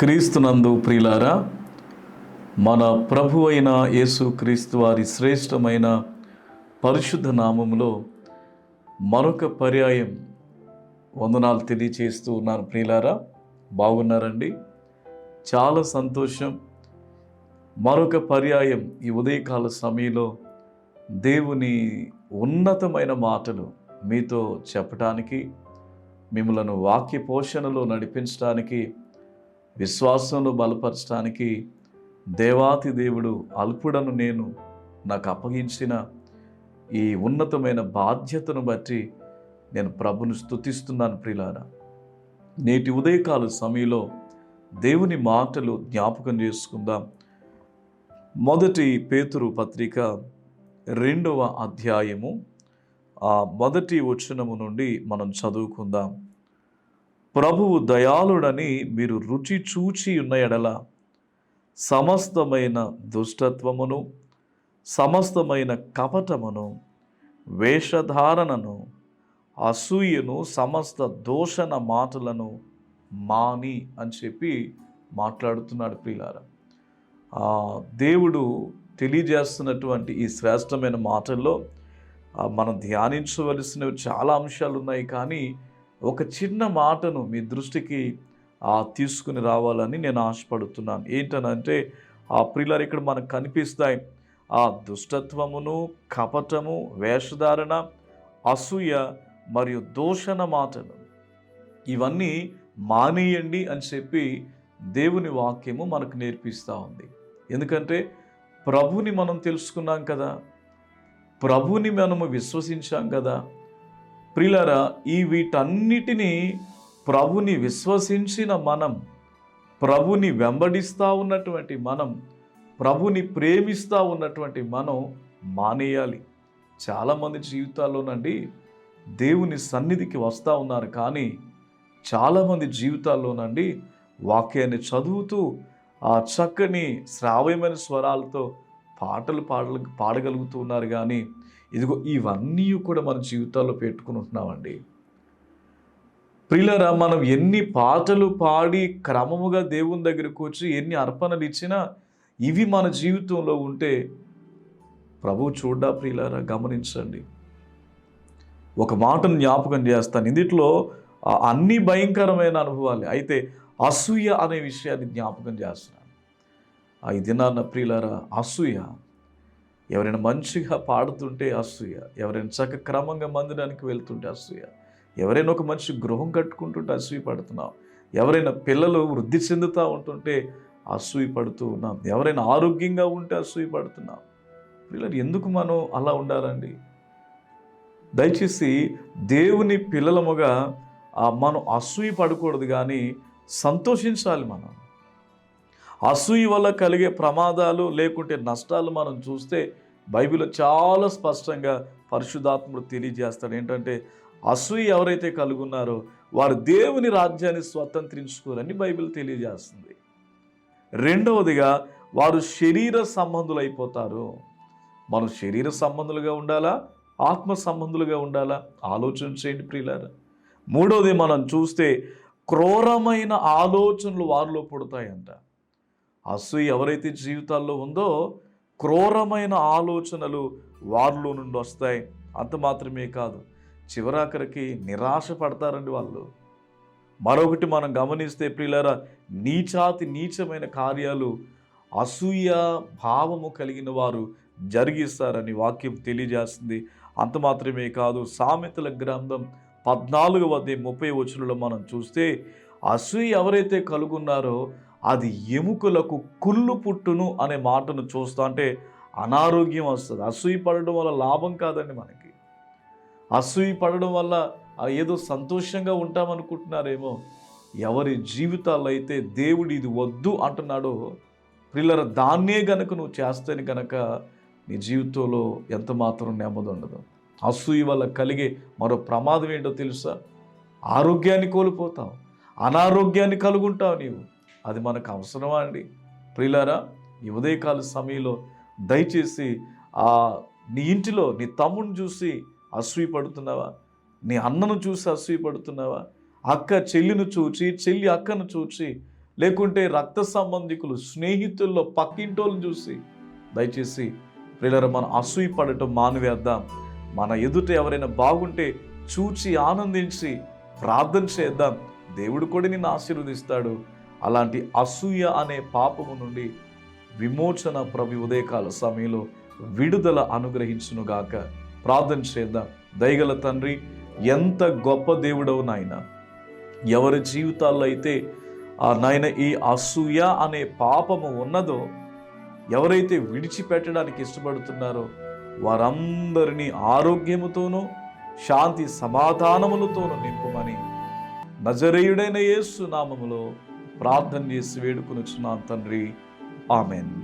క్రీస్తునందు ప్రియులారా మన ప్రభు అయిన యేసు క్రీస్తు వారి శ్రేష్టమైన పరిశుద్ధ నామములో మరొక పర్యాయం వందనాలు తెలియచేస్తూ ఉన్నాను ప్రియులారా. బాగున్నారండి? చాలా సంతోషం. మరొక పర్యాయం ఈ ఉదయకాల సమయంలో దేవుని ఉన్నతమైన మాటలు మీతో చెప్పటానికి మిమ్మలను వాక్య పోషణలో నడిపించడానికి విశ్వాసంలో బలపరచడానికి దేవాతి దేవుడు అల్పుడను నేను నాకు అప్పగించిన ఈ ఉన్నతమైన బాధ్యతను బట్టి నేను ప్రభుని స్తుతిస్తున్నాను ప్రిలారా. నేటి ఉదయకాల సమయంలో దేవుని మాటలు జ్ఞాపకం చేసుకుందాం. మొదటి పేతురు పత్రిక రెండవ అధ్యాయము ఆ మొదటి వచనము నుండి మనం చదువుకుందాం. ప్రభువు దయాళుడని మీరు రుచి చూచి ఉన్న ఎడల సమస్తమైన దుష్టత్వమును సమస్తమైన కపటమును వేషధారణను అసూయను సమస్త దోషణ మాటలను మాని అని చెప్పి మాట్లాడుతున్నాడు ప్రియులారా. దేవుడు తెలియజేస్తున్నటువంటి ఈ శ్రేష్టమైన మాటల్లో మనం ధ్యానించవలసినవి చాలా అంశాలు ఉన్నాయి కానీ ఒక చిన్న మాటను మీ దృష్టికి ఆ, తీసుకుని రావాలని నేను ఆశపడుతున్నాను. ఏంటనంటే ఆ ప్రియులారు ఇక్కడ మనకు కనిపిస్తాయి. ఆ దుష్టత్వమును కపటము వేషధారణ అసూయ మరియు దూషణ మాటలు. ఇవన్నీ మానేయండి అని చెప్పి దేవుని వాక్యము మనకు నేర్పిస్తూ ఉంది. ఎందుకంటే ప్రభుని మనం తెలుసుకున్నాం కదా. ప్రభుని మనము విశ్వసించాం కదా. ప్రిలరా ఈ వీటన్నిటినీ ప్రభుని విశ్వసించిన మనం ప్రభుని వెంబడిస్తూ ఉన్నటువంటి మనం ప్రభుని ప్రేమిస్తూ ఉన్నటువంటి మనం మానేయాలి. చాలామంది జీవితాల్లోనండి దేవుని సన్నిధికి వస్తూ ఉన్నారు కానీ చాలామంది జీవితాల్లోనండి వాక్యాన్ని చదువుతూ ఆ చక్కని శ్రావ్యమైన స్వరాలతో పాటలు పాడలు పాడగలుగుతున్నారు కానీ ఇదిగో ఇవన్నీ కూడా మన జీవితాల్లో పెట్టుకుని ఉంటున్నామండి. ప్రిలరా మనం ఎన్ని పాటలు పాడి క్రమముగా దేవుని దగ్గరికి వచ్చి ఎన్ని అర్పణలు ఇచ్చినా ఇవి మన జీవితంలో ఉంటే ప్రభు చూడ్డా ప్రియులారా గమనించండి. ఒక మాటను జ్ఞాపకం చేస్తాను. ఇందిట్లో అన్ని భయంకరమైన అనుభవాలు. అయితే అసూయ అనే విషయాన్ని జ్ఞాపకం చేస్తున్నాను ఈ దినాన్న ప్రియులారా అసూయ. ఎవరైనా మంచిగా పాడుతుంటే అసూయ. ఎవరైనా చక్క క్రమంగా మందిరానికి వెళ్తుంటే అసూయ. ఎవరైనా ఒక మంచి గృహం కట్టుకుంటుంటే అసూయ పడుతున్నాం. ఎవరైనా పిల్లలు వృద్ధి చెందుతూ ఉంటుంటే అసూయ పడుతూ ఉన్నాం. ఎవరైనా ఆరోగ్యంగా ఉంటే అసూయ పడుతున్నాం. పిల్లలు ఎందుకు మనం అలా ఉండాలండి? దయచేసి దేవుని పిల్లలముగా మనం అసూయ పడకూడదు కానీ సంతోషించాలి మనం. అసూయ వల్ల కలిగే ప్రమాదాలు లేకుంటే నష్టాలు మనం చూస్తే బైబిల్లో చాలా స్పష్టంగా పరిశుధాత్ముడు తెలియజేస్తాడు. ఏంటంటే అసూయ ఎవరైతే కలుగున్నారో వారు దేవుని రాజ్యాన్ని స్వతంత్రించుకోరని బైబిల్ తెలియజేస్తుంది. రెండవదిగా వారు శరీర సంబంధులు అయిపోతారు మనం శరీర సంబంధులుగా ఉండాలా? ఆత్మ సంబంధులుగా ఉండాలా? ఆలోచన చేయండి ప్రియులారా. మూడవది మనం చూస్తే క్రూరమైన ఆలోచనలు వారిలో పుడతాయంట. అసూయ ఎవరైతే జీవితాల్లో ఉందో క్రూరమైన ఆలోచనలు వారిలో నుండి వస్తాయి. అంత మాత్రమే కాదు. చివరాఖరికి నిరాశ పడతారండి వాళ్ళు. మరొకటి మనం గమనిస్తే ప్రియులారా నీచాతి నీచమైన కార్యాలు అసూయ భావము కలిగిన వారు జరిగిస్తారని వాక్యం తెలియజేస్తుంది. అంత మాత్రమే కాదు సామెతల గ్రంథం పద్నాలుగవ వద్ద ముప్పై వచనంలో మనం చూస్తే అసూయ ఎవరైతే కలుగున్నారో అది ఎముకలకు కుళ్ళు పుట్టును అనే మాటను చూస్తా అంటే అనారోగ్యం వస్తుంది. అసూయి పడడం వల్ల లాభం కాదండి మనకి. అసూయి పడడం వల్ల ఏదో సంతోషంగా ఉంటామనుకుంటున్నారేమో. ఎవరి జీవితాల్లో అయితే దేవుడు ఇది వద్దు అంటున్నాడో పిల్లల దాన్నే గనక నువ్వు చేస్తేనే గనక నీ జీవితంలో ఎంత మాత్రం నెమ్మది ఉండదు. అసూయ వల్ల కలిగే మరో ప్రమాదం ఏంటో తెలుసా? ఆరోగ్యాన్ని కోల్పోతావు. అనారోగ్యాన్ని కలుగుంటావు నీవు. అది మనకు అవసరమా అండి? ప్రియులారా ఈ ఉదయకాల సమయంలో దయచేసి ఆ నీ ఇంటిలో నీ తమ్ముని చూసి అసూయపడుతున్నావా? నీ అన్నను చూసి అసూయపడుతున్నావా? అక్క చెల్లిని చూచి చెల్లి అక్కను చూచి లేకుంటే రక్త సంబంధికులు స్నేహితుల్లో పక్కింటోళ్ళని చూసి దయచేసి ప్రియులర మనం అసూయపడటం మానివేద్దాం. మన ఎదుట ఎవరైనా బాగుంటే చూచి ఆనందించి ప్రార్థన చేద్దాం. దేవుడు కూడా నిన్ను ఆశీర్వదిస్తాడు. అలాంటి అసూయ అనే పాపము నుండి విమోచన ప్రభు ఉదయకాల సమయంలో విడుదల అనుగ్రహించునుగాక. ప్రార్థన చేద్దాం. దయగల తండ్రి ఎంత గొప్ప దేవుడవు నాయన. ఎవరి జీవితాల్లో అయితే ఆ నాయన ఈ అసూయ అనే పాపము ఉన్నదో ఎవరైతే విడిచిపెట్టడానికి ఇష్టపడుతున్నారో వారందరినీ ఆరోగ్యముతోనూ శాంతి సమాధానములతోనూ నింపుమని. నజరేయుడైన యేసు నామములో ప్రార్థన చేసి వేడుకొనుచున్నాను తండ్రి. ఆమెన్.